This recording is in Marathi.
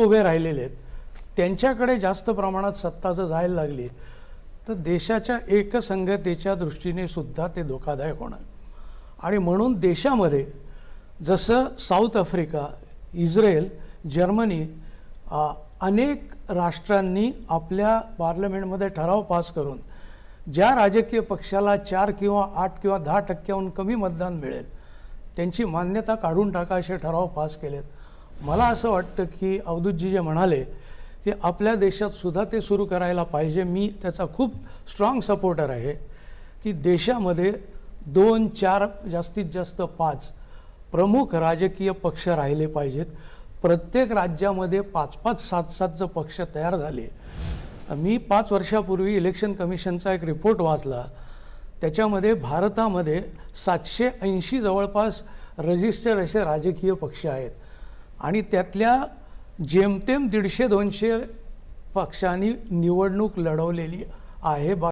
उभे राहिलेले आहेत त्यांच्याकडे जास्त प्रमाणात सत्ता जर जायला लागली तर देशाच्या एकसंगतेच्या दृष्टीने सुद्धा ते धोकादायक होणार. आणि म्हणून देशामध्ये जसं साऊथ आफ्रिका इस्रायल जर्मनी अनेक राष्ट्रांनी आपल्या पार्लमेंटमध्ये ठराव पास करून ज्या राजकीय पक्षाला चार किंवा आठ किंवा दहा टक्क्याहून कमी मतदान मिळेल त्यांची मान्यता काढून टाका असे ठराव पास केलेत. मला असं वाटतं की अवधूतजी जे म्हणाले की आपल्या देशात सुद्धा ते सुरू करायला पाहिजे. मी त्याचा खूप स्ट्रॉंग सपोर्टर आहे की देशामध्ये दोन चार जास्तीत जास्त पाच प्रमुख राजकीय पक्ष राहिले पाहिजेत. प्रत्येक राज्यामध्ये पाच पाच सात सातचं पक्ष तयार झाले. मी पाच वर्षापूर्वी इलेक्शन कमिशनचा एक रिपोर्ट वाचला. त्याच्यामध्ये भारतामध्ये सातशे ऐंशी जवळपास रजिस्टर असे राजकीय पक्ष आहेत. आणि त्यातल्या जेमतेम दीडशे दोनशे पक्षांनी निवडणूक लढवलेली आहे. बा